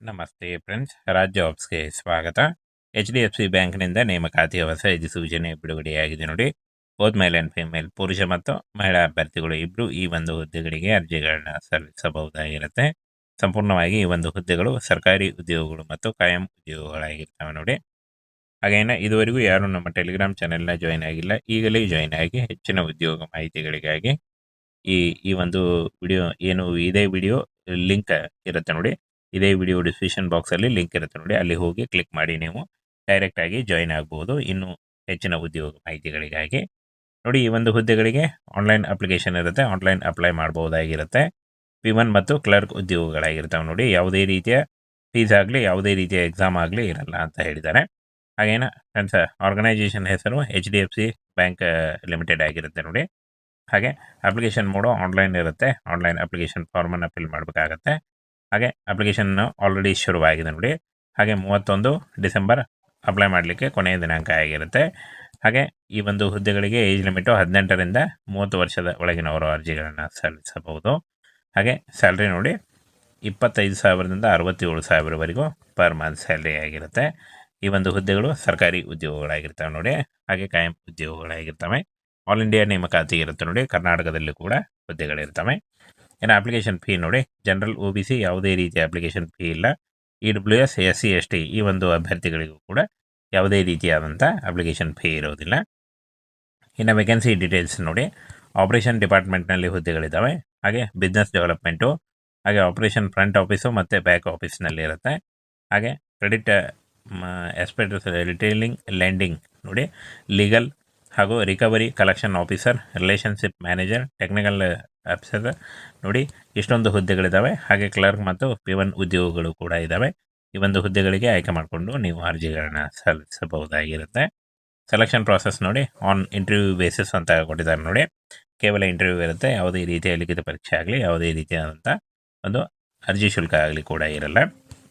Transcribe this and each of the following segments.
ನಮಸ್ತೆ ಫ್ರೆಂಡ್ಸ್ ರಾಜ್ಯ ಜಾಬ್ಸ್ಗೆ ಸ್ವಾಗತ. ಎಚ್ ಡಿ ಎಫ್ ಸಿ ಬ್ಯಾಂಕ್ನಿಂದ ನೇಮಕಾತಿಯ ಹೊಸ ಅಧಿಸೂಚನೆ ಬಿಡುಗಡೆಯಾಗಿದೆ ನೋಡಿ. ಬೋತ್ ಮೇಲ್ ಆ್ಯಂಡ್ ಫಿಮೇಲ್ ಪುರುಷ ಮತ್ತು ಮಹಿಳಾ ಅಭ್ಯರ್ಥಿಗಳು ಇಬ್ಬರು ಈ ಒಂದು ಹುದ್ದೆಗಳಿಗೆ ಅರ್ಜಿಗಳನ್ನ ಸಲ್ಲಿಸಬಹುದಾಗಿರುತ್ತೆ. ಸಂಪೂರ್ಣವಾಗಿ ಈ ಒಂದು ಹುದ್ದೆಗಳು ಸರ್ಕಾರಿ ಉದ್ಯೋಗಗಳು ಮತ್ತು ಕಾಯಂ ಉದ್ಯೋಗಗಳಾಗಿರ್ತವೆ ನೋಡಿ. ಹಾಗೇನ ಇದುವರೆಗೂ ಯಾರು ನಮ್ಮ ಟೆಲಿಗ್ರಾಮ್ ಚಾನೆಲ್ನ ಜಾಯಿನ್ ಆಗಿಲ್ಲ. ಈಗಲೇ ಜಾಯಿನ್ ಆಗಿ ಹೆಚ್ಚಿನ ಉದ್ಯೋಗ ಮಾಹಿತಿಗಳಿಗಾಗಿ ಈ ಈ ಒಂದು ವಿಡಿಯೋ, ಏನು ಇದೇ ವಿಡಿಯೋ ಲಿಂಕ್ ಇರುತ್ತೆ ನೋಡಿ. ಇದೇ ವಿಡಿಯೋ ಡಿಸ್ಕ್ರಿಪ್ಷನ್ ಬಾಕ್ಸಲ್ಲಿ ಲಿಂಕ್ ಇರುತ್ತೆ ನೋಡಿ, ಅಲ್ಲಿ ಹೋಗಿ ಕ್ಲಿಕ್ ಮಾಡಿ ನೀವು ಡೈರೆಕ್ಟ್ ಆಗಿ ಜಾಯಿನ್ ಆಗ್ಬೋದು. ಇನ್ನು ಹೆಚ್ಚಿನ ಉದ್ಯೋಗ ಮಾಹಿತಿಗಳಿಗಾಗಿ ನೋಡಿ, ಈ ಒಂದು ಹುದ್ದೆಗಳಿಗೆ ಆನ್ಲೈನ್ ಅಪ್ಲಿಕೇಶನ್ ಇರುತ್ತೆ. ಆನ್ಲೈನ್ ಅಪ್ಲೈ ಮಾಡ್ಬೋದಾಗಿರುತ್ತೆ ಪಿಮನ್ ಮತ್ತು ಕ್ಲರ್ಕ್ ಉದ್ಯೋಗಗಳಾಗಿರ್ತವೆ ನೋಡಿ. ಯಾವುದೇ ರೀತಿಯ ಫೀಸ್ ಆಗಲಿ, ಯಾವುದೇ ರೀತಿಯ ಎಕ್ಸಾಮ್ ಆಗಲಿ ಇರಲ್ಲ ಅಂತ ಹೇಳಿದ್ದಾರೆ. ಹಾಗೇನ ಆರ್ಗನೈಸೇಷನ್ ಹೆಸರು H D F C bank limited ಆಗಿರುತ್ತೆ ನೋಡಿ. ಹಾಗೆ ಅಪ್ಲಿಕೇಶನ್ ಮೋಡು ಆನ್ಲೈನ್ ಇರುತ್ತೆ. ಆನ್ಲೈನ್ ಅಪ್ಲಿಕೇಶನ್ ಫಾರ್ಮನ್ನು ಫಿಲ್ ಮಾಡಬೇಕಾಗತ್ತೆ. ಹಾಗೆ ಅಪ್ಲಿಕೇಶನ್ ಆಲ್ರೆಡಿ ಶುರುವಾಗಿದೆ ನೋಡಿ. ಹಾಗೆ ಮೂವತ್ತೊಂದು ಡಿಸೆಂಬರ್ ಅಪ್ಲೈ ಮಾಡಲಿಕ್ಕೆ ಕೊನೆಯ ದಿನಾಂಕ ಆಗಿರುತ್ತೆ. ಹಾಗೆ ಈ ಒಂದು ಹುದ್ದೆಗಳಿಗೆ ಏಜ್ ಲಿಮಿಟು ಹದಿನೆಂಟರಿಂದ ಮೂವತ್ತು ವರ್ಷದ ಒಳಗಿನವರು ಅರ್ಜಿಗಳನ್ನು ಸಲ್ಲಿಸಬಹುದು. ಹಾಗೆ ಸ್ಯಾಲ್ರಿ ನೋಡಿ ಇಪ್ಪತ್ತೈದು ಸಾವಿರದಿಂದ ಅರವತ್ತೇಳು ಸಾವಿರವರೆಗೂ ಪರ್ ಮಂತ್ ಸ್ಯಾಲ್ರಿ ಆಗಿರುತ್ತೆ. ಈ ಒಂದು ಹುದ್ದೆಗಳು ಸರ್ಕಾರಿ ಉದ್ಯೋಗಗಳಾಗಿರ್ತವೆ ನೋಡಿ. ಹಾಗೆ ಕಾಯಂ ಉದ್ಯೋಗಗಳಾಗಿರ್ತವೆ. ಆಲ್ ಇಂಡಿಯಾ ನೇಮಕಾತಿ ಇರುತ್ತೆ ನೋಡಿ. ಕರ್ನಾಟಕದಲ್ಲಿ ಕೂಡ ಹುದ್ದೆಗಳಿರ್ತವೆ. ಇನ್ನು ಅಪ್ಲಿಕೇಶನ್ ಫೀ ನೋಡಿ? ಜನರಲ್ ಒ ಬಿ ಸಿ ಯಾವುದೇ ರೀತಿಯ ಅಪ್ಲಿಕೇಶನ್ ಫೀ ಇಲ್ಲ. E W S S C S T ಈ ಒಂದು ಅಭ್ಯರ್ಥಿಗಳಿಗೂ ಕೂಡ ಯಾವುದೇ ರೀತಿಯಾದಂಥ ಅಪ್ಲಿಕೇಶನ್ ಫೀ ಇರೋದಿಲ್ಲ. ಇನ್ನು ವೇಕೆನ್ಸಿ ಡೀಟೇಲ್ಸ್ ನೋಡಿ. ಆಪರೇಷನ್ ಡಿಪಾರ್ಟ್ಮೆಂಟ್ನಲ್ಲಿ ಹುದ್ದೆಗಳಿದ್ದಾವೆ. ಹಾಗೆ ಬಿಸ್ನೆಸ್ ಡೆವಲಪ್ಮೆಂಟು ಹಾಗೆ ಆಪರೇಷನ್ ಫ್ರಂಟ್ ಆಫೀಸು ಮತ್ತು ಬ್ಯಾಕ್ ಆಫೀಸ್ನಲ್ಲಿ ಇರುತ್ತೆ. ಹಾಗೆ ಕ್ರೆಡಿಟ್ ಎಸ್ಪೆಕ್ಟ್ ರಿಟೇಲಿಂಗ್ ಲ್ಯಾಂಡಿಂಗ್ ನೋಡಿ. ಲೀಗಲ್ ಹಾಗೂ recovery collection officer, relationship manager, technical officer ನೋಡಿ ಇಷ್ಟೊಂದು ಹುದ್ದೆಗಳಿದ್ದಾವೆ ಹಾಗೆ ಕ್ಲರ್ಕ್ ಮತ್ತು ಪಿ ಒನ್ ಉದ್ಯೋಗಗಳು ಕೂಡ ಇದ್ದಾವೆ ಈ ಒಂದು ಹುದ್ದೆಗಳಿಗೆ ಆಯ್ಕೆ ಮಾಡಿಕೊಂಡು ನೀವು ಅರ್ಜಿಗಳನ್ನು ಸಲ್ಲಿಸಬಹುದಾಗಿರುತ್ತೆ. ಸೆಲೆಕ್ಷನ್ ಪ್ರಾಸೆಸ್ ನೋಡಿ ಆನ್ ಇಂಟರ್ವ್ಯೂ ಬೇಸಿಸ್ ಅಂತ ಕೊಟ್ಟಿದ್ದಾರೆ ನೋಡಿ. ಕೇವಲ ಇಂಟರ್ವ್ಯೂ ಇರುತ್ತೆ, ಯಾವುದೇ ರೀತಿಯ ಲಿಖಿತ ಪರೀಕ್ಷೆ ಆಗಲಿ, ಯಾವುದೇ ರೀತಿಯಾದಂಥ ಒಂದು ಅರ್ಜಿ ಶುಲ್ಕ ಆಗಲಿ ಕೂಡ ಇರಲ್ಲ.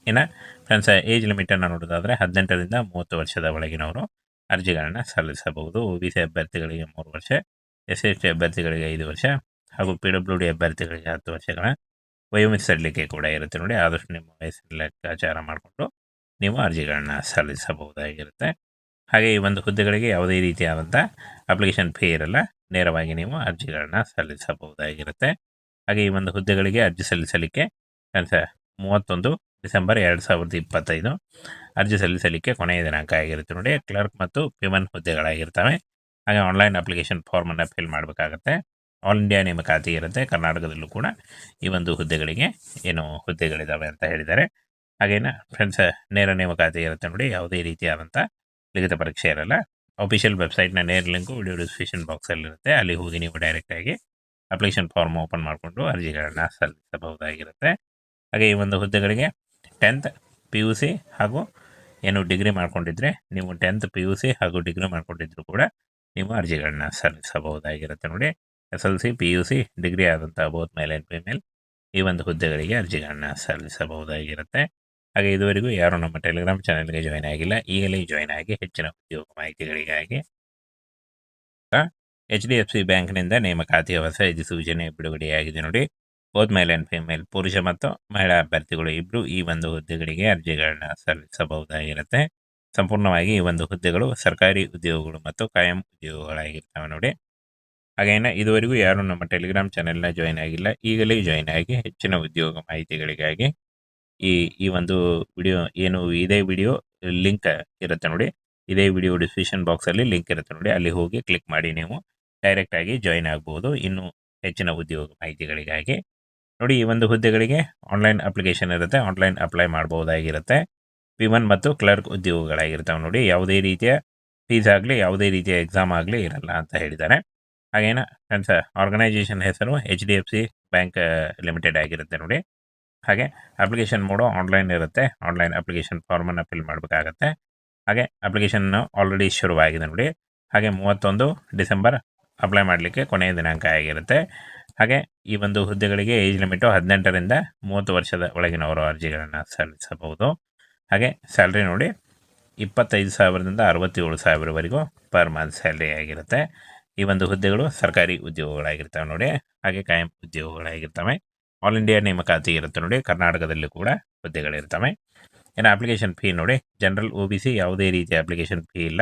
ಇನ್ನು ಫ್ರೆಂಡ್ಸ್ ಏಜ್ ಲಿಮಿಟನ್ನು ನೋಡೋದಾದರೆ ಹದಿನೆಂಟರಿಂದ ಮೂವತ್ತು ವರ್ಷದ ಒಳಗಿನವರು ಅರ್ಜಿಗಳನ್ನು ಸಲ್ಲಿಸಬಹುದು. ಒ ಬಿ ಸಿ ಅಭ್ಯರ್ಥಿಗಳಿಗೆ ಮೂರು ವರ್ಷ ಎಸ್ ಎಸ್ ಟಿ ಅಭ್ಯರ್ಥಿಗಳಿಗೆ ಐದು ವರ್ಷ ಹಾಗೂ ಪಿ ಡಬ್ಲ್ಯೂ ಡಿ ಅಭ್ಯರ್ಥಿಗಳಿಗೆ ಹತ್ತು ವರ್ಷಗಳ ವಯೋಮಿಸಲಿಕ್ಕೆ ಕೂಡ ಇರುತ್ತೆ ನೋಡಿ. ಆದಷ್ಟು ನಿಮ್ಮ ವಯಸ್ಸಿನ ಲೆಕ್ಕಾಚಾರ ಮಾಡಿಕೊಂಡು ನೀವು ಅರ್ಜಿಗಳನ್ನು ಸಲ್ಲಿಸಬಹುದಾಗಿರುತ್ತೆ. ಹಾಗೆ ಈ ಒಂದು ಹುದ್ದೆಗಳಿಗೆ ಯಾವುದೇ ರೀತಿಯಾದಂಥ ಅಪ್ಲಿಕೇಶನ್ ಫೀ ಇರಲ್ಲ. ನೇರವಾಗಿ ನೀವು ಅರ್ಜಿಗಳನ್ನು ಸಲ್ಲಿಸಬಹುದಾಗಿರುತ್ತೆ. ಹಾಗೆ ಈ ಒಂದು ಹುದ್ದೆಗಳಿಗೆ ಅರ್ಜಿ ಸಲ್ಲಿಸಲಿಕ್ಕೆ ಮೂವತ್ತೊಂದು ಡಿಸೆಂಬರ್ ಎರಡು ಸಾವಿರದ ಇಪ್ಪತ್ತೈದು. ಅರ್ಜಿ ಸಲ್ಲಿಸಲಿಕ್ಕೆ ಕೊನೆಯ ದಿನಾಂಕ ಆಗಿರುತ್ತೆ ನೋಡಿ, ಕ್ಲರ್ಕ್ ಮತ್ತು ಪಿಮನ್ ಹುದ್ದೆಗಳಾಗಿರ್ತವೆ. ಹಾಗೆ ಆನ್ಲೈನ್ ಅಪ್ಲಿಕೇಶನ್ ಫಾರ್ಮನ್ನು ಫಿಲ್ ಮಾಡಬೇಕಾಗತ್ತೆ. ಆಲ್ ಇಂಡಿಯಾ ನೇಮಕಾತಿ ಇರುತ್ತೆ, ಕರ್ನಾಟಕದಲ್ಲೂ ಕೂಡ ಈ ಒಂದು ಹುದ್ದೆಗಳಿಗೆ ಏನು ಹುದ್ದೆಗಳಿದ್ದಾವೆ ಅಂತ ಹೇಳಿದ್ದಾರೆ. ಹಾಗೇನ ಫ್ರೆಂಡ್ಸ್ ನೇರ ನೇಮಕಾತಿ ಇರುತ್ತೆ ನೋಡಿ, ಯಾವುದೇ ರೀತಿಯಾದಂಥ ಲಿಖಿತ ಪರೀಕ್ಷೆ ಇರಲ್ಲ. ಅಫಿಷಿಯಲ್ ವೆಬ್ಸೈಟ್ನ ನೇರ ಲಿಂಕು ವಿಡಿಯೋ ಡಿಸ್ಕ್ರಿಪ್ಷನ್ ಬಾಕ್ಸಲ್ಲಿರುತ್ತೆ ಅಲ್ಲಿ ಹೋಗಿ ನೀವು ಡೈರೆಕ್ಟಾಗಿ ಅಪ್ಲಿಕೇಶನ್ ಫಾರ್ಮ್ ಓಪನ್ ಮಾಡಿಕೊಂಡು ಅರ್ಜಿಗಳನ್ನು ಸಲ್ಲಿಸಬಹುದಾಗಿರುತ್ತೆ. ಹಾಗೆ ಈ ಒಂದು ಹುದ್ದೆಗಳಿಗೆ ಟೆಂತ್ ಪಿ ಯು ಸಿ ಹಾಗೂ ಏನು ಡಿಗ್ರಿ ಮಾಡ್ಕೊಂಡಿದ್ರೆ, ನೀವು ಟೆಂತ್ ಪಿ ಯು ಸಿ ಹಾಗೂ ಡಿಗ್ರಿ ಮಾಡ್ಕೊಂಡಿದ್ರು ಕೂಡ ನೀವು ಅರ್ಜಿಗಳನ್ನ ಸಲ್ಲಿಸಬಹುದಾಗಿರುತ್ತೆ ನೋಡಿ. S L C P U C degree ಆದಂಥ ಬೋತ್ ಮೇಲ್ ಫಿಮೇಲ್ ಈ ಒಂದು ಹುದ್ದೆಗಳಿಗೆ ಅರ್ಜಿಗಳನ್ನ ಸಲ್ಲಿಸಬಹುದಾಗಿರುತ್ತೆ. ಹಾಗೆ ಇದುವರೆಗೂ ಯಾರು ನಮ್ಮ ಟೆಲಿಗ್ರಾಮ್ ಚಾನೆಲ್ಗೆ ಜಾಯ್ನ್ ಆಗಿಲ್ಲ. ಈಗಲೇ ಜಾಯ್ನ್ ಆಗಿ ಹೆಚ್ಚಿನ ಉದ್ಯೋಗ ಮಾಹಿತಿಗಳಿಗಾಗಿ ಎಚ್ ಡಿ ಎಫ್ ಸಿ ಬ್ಯಾಂಕ್ನಿಂದ ನೇಮಕಾತಿಯ ಹೊಸ ಅಧಿಸೂಚನೆ ಬಿಡುಗಡೆಯಾಗಿದೆ ನೋಡಿ. ಬೋತ್ ಮೇಲ್ ಆ್ಯಂಡ್ ಫಿಮೇಲ್ ಪುರುಷ ಮತ್ತು ಮಹಿಳಾ ಅಭ್ಯರ್ಥಿಗಳು ಇಬ್ಬರು ಈ ಒಂದು ಹುದ್ದೆಗಳಿಗೆ ಅರ್ಜಿಗಳನ್ನ ಸಲ್ಲಿಸಬಹುದಾಗಿರುತ್ತೆ. ಸಂಪೂರ್ಣವಾಗಿ ಈ ಒಂದು ಹುದ್ದೆಗಳು ಸರ್ಕಾರಿ ಉದ್ಯೋಗಗಳು ಮತ್ತು ಕಾಯಂ ಉದ್ಯೋಗಗಳಾಗಿರ್ತವೆ ನೋಡಿ. ಹಾಗೇನ ಇದುವರೆಗೂ ಯಾರು ನಮ್ಮ ಟೆಲಿಗ್ರಾಮ್ ಚಾನೆಲ್ನ ಜಾಯಿನ್ ಆಗಿಲ್ಲ. ಈಗಲೇ ಜಾಯಿನ್ ಆಗಿ ಹೆಚ್ಚಿನ ಉದ್ಯೋಗ ಮಾಹಿತಿಗಳಿಗಾಗಿ ಈ ಈ ಒಂದು ವಿಡಿಯೋ ಏನು ಇದೇ ವಿಡಿಯೋ ಲಿಂಕ್ ಇರುತ್ತೆ ನೋಡಿ. ಇದೇ ವಿಡಿಯೋ ಡಿಸ್ಕ್ರಿಪ್ಷನ್ ಬಾಕ್ಸಲ್ಲಿ ಲಿಂಕ್ ಇರುತ್ತೆ ನೋಡಿ. ಅಲ್ಲಿ ಹೋಗಿ ಕ್ಲಿಕ್ ಮಾಡಿ ನೀವು ಡೈರೆಕ್ಟಾಗಿ ಜಾಯಿನ್ ಆಗ್ಬೋದು. ಇನ್ನು ಹೆಚ್ಚಿನ ಉದ್ಯೋಗ ಮಾಹಿತಿಗಳಿಗಾಗಿ ನೋಡಿ, ಈ ಒಂದು ಹುದ್ದೆಗಳಿಗೆ ಆನ್ಲೈನ್ ಅಪ್ಲಿಕೇಶನ್ ಇರುತ್ತೆ. ಆನ್ಲೈನ್ ಅಪ್ಲೈ ಮಾಡಬಹುದಾಗಿರುತ್ತೆ. ಪಿ ಒನ್ ಮತ್ತು ಕ್ಲರ್ಕ್ ಉದ್ಯೋಗಗಳಾಗಿರ್ತವೆ ನೋಡಿ. ಯಾವುದೇ ರೀತಿಯ ಫೀಸ್ ಆಗಲಿ, ಯಾವುದೇ ರೀತಿಯ ಎಕ್ಸಾಮ್ ಆಗಲಿ ಇರಲ್ಲ ಅಂತ ಹೇಳಿದ್ದಾರೆ. ಹಾಗೇನ ಆರ್ಗನೈಸೇಷನ್ ಹೆಸರು H D F C bank limited ಆಗಿರುತ್ತೆ ನೋಡಿ. ಹಾಗೆ ಅಪ್ಲಿಕೇಶನ್ ಮೋಡು ಆನ್ಲೈನ್ ಇರುತ್ತೆ. ಆನ್ಲೈನ್ ಅಪ್ಲಿಕೇಶನ್ ಫಾರ್ಮನ್ನು ಫಿಲ್ ಮಾಡಬೇಕಾಗತ್ತೆ. ಹಾಗೆ ಅಪ್ಲಿಕೇಶನ್ ಆಲ್ರೆಡಿ ಶುರುವಾಗಿದೆ ನೋಡಿ. ಹಾಗೆ ಮೂವತ್ತೊಂದು ಡಿಸೆಂಬರ್ ಅಪ್ಲೈ ಮಾಡಲಿಕ್ಕೆ ಕೊನೆಯ ದಿನಾಂಕ ಆಗಿರುತ್ತೆ. ಹಾಗೆ ಈ ಒಂದು ಹುದ್ದೆಗಳಿಗೆ ಏಜ್ ಲಿಮಿಟು ಹದಿನೆಂಟರಿಂದ ಮೂವತ್ತು ವರ್ಷದ ಒಳಗಿನವರು ಅರ್ಜಿಗಳನ್ನು ಸಲ್ಲಿಸಬಹುದು. ಹಾಗೆ ಸ್ಯಾಲ್ರಿ ನೋಡಿ ಇಪ್ಪತ್ತೈದು ಸಾವಿರದಿಂದ ಅರವತ್ತೇಳು ಸಾವಿರವರೆಗೂ ಪರ್ ಮಂತ್ ಸ್ಯಾಲ್ರಿ ಆಗಿರುತ್ತೆ. ಈ ಒಂದು ಹುದ್ದೆಗಳು ಸರ್ಕಾರಿ ಉದ್ಯೋಗಗಳಾಗಿರ್ತವೆ ನೋಡಿ. ಹಾಗೆ ಕಾಯಂ ಉದ್ಯೋಗಗಳಾಗಿರ್ತವೆ. ಆಲ್ ಇಂಡಿಯಾ ನೇಮಕಾತಿ ಇರುತ್ತೆ ನೋಡಿ. ಕರ್ನಾಟಕದಲ್ಲಿ ಕೂಡ ಹುದ್ದೆಗಳಿರ್ತವೆ. ಇನ್ನು ಅಪ್ಲಿಕೇಶನ್ ಫೀ ನೋಡಿ. ಜನರಲ್ ಒ ಬಿ ಸಿ ಯಾವುದೇ ರೀತಿಯ ಅಪ್ಲಿಕೇಶನ್ ಫೀ ಇಲ್ಲ.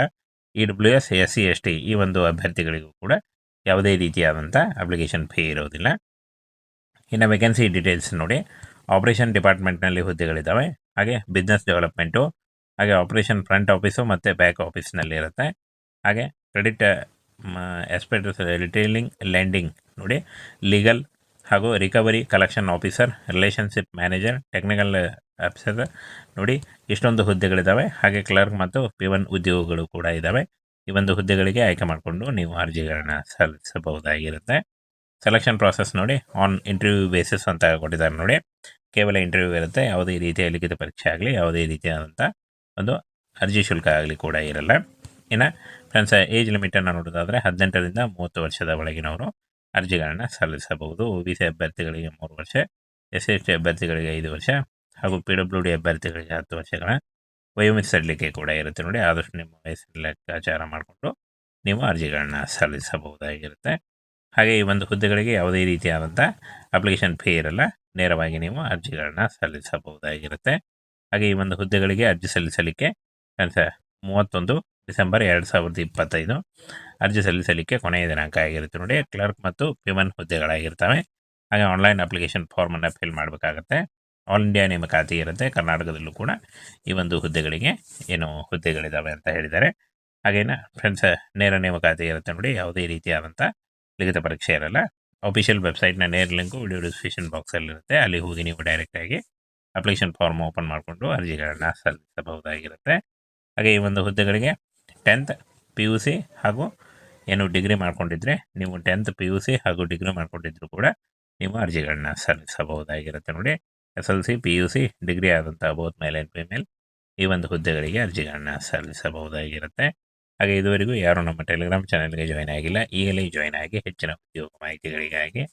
E W S S C, S T ಈ ಒಂದು ಅಭ್ಯರ್ಥಿಗಳಿಗೂ ಕೂಡ ಯಾವುದೇ ರೀತಿಯಾದಂಥ ಅಪ್ಲಿಕೇಶನ್ ಫೀ ಇರೋದಿಲ್ಲ. ಇನ್ನು ವೇಕೆನ್ಸಿ ಡೀಟೇಲ್ಸ್ ನೋಡಿ. ಆಪರೇಷನ್ ಡಿಪಾರ್ಟ್ಮೆಂಟ್ನಲ್ಲಿ ಹುದ್ದೆಗಳಿದ್ದಾವೆ. ಹಾಗೆ ಬಿಸ್ನೆಸ್ ಡೆವಲಪ್ಮೆಂಟು ಹಾಗೆ ಆಪರೇಷನ್ ಫ್ರಂಟ್ ಆಫೀಸು ಮತ್ತು ಬ್ಯಾಕ್ ಆಫೀಸ್ನಲ್ಲಿ ಇರುತ್ತೆ. ಹಾಗೆ ಕ್ರೆಡಿಟ್ ಎಸ್ಪೆಕ್ಟರ್ಸ್ ರಿಟೇಲಿಂಗ್ ಲ್ಯಾಂಡಿಂಗ್ ನೋಡಿ. ಲೀಗಲ್ ಹಾಗೂ recovery collection officer relationship manager technical officer ನೋಡಿ. ಇಷ್ಟೊಂದು ಹುದ್ದೆಗಳಿದ್ದಾವೆ. ಹಾಗೆ ಕ್ಲರ್ಕ್ ಮತ್ತು ಪಿ ಒನ್ ಉದ್ಯೋಗಗಳು ಕೂಡ ಇದ್ದಾವೆ. ಈ ಒಂದು ಹುದ್ದೆಗಳಿಗೆ ಆಯ್ಕೆ ಮಾಡಿಕೊಂಡು ನೀವು ಅರ್ಜಿಗಳನ್ನು ಸಲ್ಲಿಸಬಹುದಾಗಿರುತ್ತೆ. ಸೆಲೆಕ್ಷನ್ ಪ್ರಾಸೆಸ್ ನೋಡಿ ಆನ್ ಇಂಟರ್ವ್ಯೂ ಬೇಸಿಸ್ ಅಂತ ಕೊಟ್ಟಿದ್ದಾರೆ ನೋಡಿ. ಕೇವಲ ಇಂಟರ್ವ್ಯೂ ಇರುತ್ತೆ, ಯಾವುದೇ ರೀತಿಯ ಲಿಖಿತ ಪರೀಕ್ಷೆ ಆಗಲಿ, ಯಾವುದೇ ರೀತಿಯಾದಂಥ ಒಂದು ಅರ್ಜಿ ಶುಲ್ಕ ಆಗಲಿ ಕೂಡ ಇರಲ್ಲ. ಇನ್ನು ಫ್ರೆಂಡ್ಸ್ ಏಜ್ ಲಿಮಿಟನ್ನು ನೋಡೋದಾದರೆ ಹದಿನೆಂಟರಿಂದ ಮೂವತ್ತು ವರ್ಷದ ಒಳಗಿನವರು ಅರ್ಜಿಗಳನ್ನು ಸಲ್ಲಿಸಬಹುದು. ಒ ಬಿ ಸಿ ಅಭ್ಯರ್ಥಿಗಳಿಗೆ ಮೂರು ವರ್ಷ, ಎಸ್ ಎಸ್ ಟಿ ಅಭ್ಯರ್ಥಿಗಳಿಗೆ ಐದು ವರ್ಷ ಹಾಗೂ ಪಿ ಡಬ್ಲ್ಯೂ ಡಿ ಅಭ್ಯರ್ಥಿಗಳಿಗೆ ಹತ್ತು ವರ್ಷಗಳ ವಯೋಮಿತಿ ಸಡಿಲಿಕೆ ಕೂಡ ಇರುತ್ತೆ ನೋಡಿ. ಆದಷ್ಟು ನಿಮ್ಮ ವಯಸ್ಸಿನ ಲೆಕ್ಕಾಚಾರ ಮಾಡಿಕೊಂಡು ನೀವು ಅರ್ಜಿಗಳನ್ನ ಸಲ್ಲಿಸಬಹುದಾಗಿರುತ್ತೆ. ಹಾಗೆ ಈ ಒಂದು ಹುದ್ದೆಗಳಿಗೆ ಯಾವುದೇ ರೀತಿಯಾದಂಥ ಅಪ್ಲಿಕೇಶನ್ ಫೀ ಇರಲ್ಲ. ನೇರವಾಗಿ ನೀವು ಅರ್ಜಿಗಳನ್ನ ಸಲ್ಲಿಸಬಹುದಾಗಿರುತ್ತೆ. ಹಾಗೆ ಈ ಒಂದು ಹುದ್ದೆಗಳಿಗೆ ಅರ್ಜಿ ಸಲ್ಲಿಸಲಿಕ್ಕೆ ಮೂವತ್ತೊಂದು ಡಿಸೆಂಬರ್ ಎರಡು ಸಾವಿರದ ಇಪ್ಪತ್ತೈದು ಅರ್ಜಿ ಸಲ್ಲಿಸಲಿಕ್ಕೆ ಕೊನೆಯ ದಿನಾಂಕ ಆಗಿರುತ್ತೆ ನೋಡಿ. ಕ್ಲರ್ಕ್ ಮತ್ತು ಪಿಮನ್ ಹುದ್ದೆಗಳಾಗಿರ್ತವೆ. ಹಾಗೆ ಆನ್ಲೈನ್ ಅಪ್ಲಿಕೇಶನ್ ಫಾರ್ಮನ್ನು ಫಿಲ್ ಮಾಡಬೇಕಾಗತ್ತೆ. ಆಲ್ ಇಂಡಿಯಾ ನೇಮಕಾತಿ ಇರುತ್ತೆ, ಕರ್ನಾಟಕದಲ್ಲೂ ಕೂಡ ಈ ಒಂದು ಹುದ್ದೆಗಳಿಗೆ ಏನು ಹುದ್ದೆಗಳಿದ್ದಾವೆ ಅಂತ ಹೇಳಿದ್ದಾರೆ. ಹಾಗೇನ ಫ್ರೆಂಡ್ಸ್ ನೇರ ನೇಮಕಾತಿ ಇರುತ್ತೆ ನೋಡಿ, ಯಾವುದೇ ರೀತಿಯಾದಂಥ ಲಿಖಿತ ಪರೀಕ್ಷೆ ಇರಲ್ಲ. ಅಫಿಷಿಯಲ್ ವೆಬ್ಸೈಟ್ನ ನೇರ ಲಿಂಕು ವಿಡಿಯೋ ಡಿಸ್ಕ್ರಿಪ್ಷನ್ ಬಾಕ್ಸಲ್ಲಿರುತ್ತೆ ಅಲ್ಲಿ ಹೋಗಿ ನೀವು ಡೈರೆಕ್ಟಾಗಿ ಅಪ್ಲಿಕೇಶನ್ ಫಾರ್ಮ್ ಓಪನ್ ಮಾಡಿಕೊಂಡು ಅರ್ಜಿಗಳನ್ನು ಸಲ್ಲಿಸಬಹುದಾಗಿರುತ್ತೆ. ಹಾಗೆ ಈ ಒಂದು ಹುದ್ದೆಗಳಿಗೆ ಟೆಂತ್ ಪಿ ಯು ಸಿ ಹಾಗೂ ಏನು ಡಿಗ್ರಿ ಮಾಡ್ಕೊಂಡಿದ್ರೆ, ನೀವು ಟೆಂತ್ ಪಿ ಯು ಸಿ ಹಾಗೂ ಡಿಗ್ರಿ ಮಾಡ್ಕೊಂಡಿದ್ರು ಕೂಡ ನೀವು ಅರ್ಜಿಗಳನ್ನ ಸಲ್ಲಿಸಬಹುದಾಗಿರುತ್ತೆ ನೋಡಿ. S L C, P U C, degree ಆದಂಥ ಬೋತ್ ಮೇಲ್ ಆ್ಯಂಡ್ ಫಿಮೇಲ್ ಈ ಒಂದು ಹುದ್ದೆಗಳಿಗೆ ಅರ್ಜಿಗಳನ್ನ ಸಲ್ಲಿಸಬಹುದಾಗಿರುತ್ತೆ. ಹಾಗೆ ಇದುವರೆಗೂ ಯಾರು ನಮ್ಮ ಟೆಲಿಗ್ರಾಮ್ ಚಾನೆಲ್ಗೆ ಜಾಯ್ನ್ ಆಗಿಲ್ಲ. ಈಗಲೇ ಜಾಯ್ನ್ ಆಗಿ ಹೆಚ್ಚಿನ ಉದ್ಯೋಗ ಮಾಹಿತಿಗಳಿಗಾಗಿ